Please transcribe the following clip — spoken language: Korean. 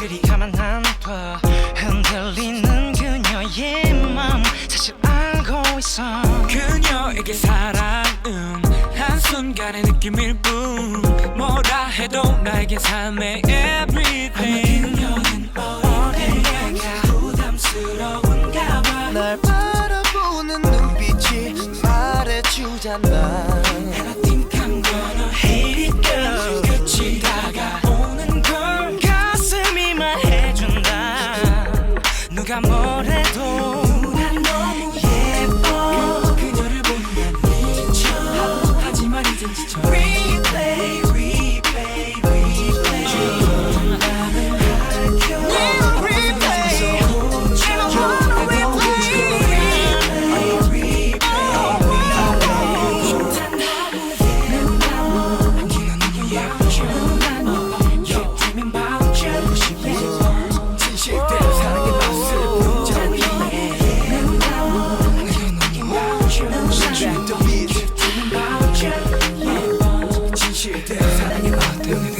것들이 가만 안둬. 흔들리는 그녀의 마음 사실 알고 있어. 그녀에게 사랑은 한순간의 느낌일 뿐. 뭐라 해도 나에겐 삶의 everything. 그녀는 어디가 부담스러운가 봐. 날 바라보는 눈빛이 말해주잖아 아무래도 canción.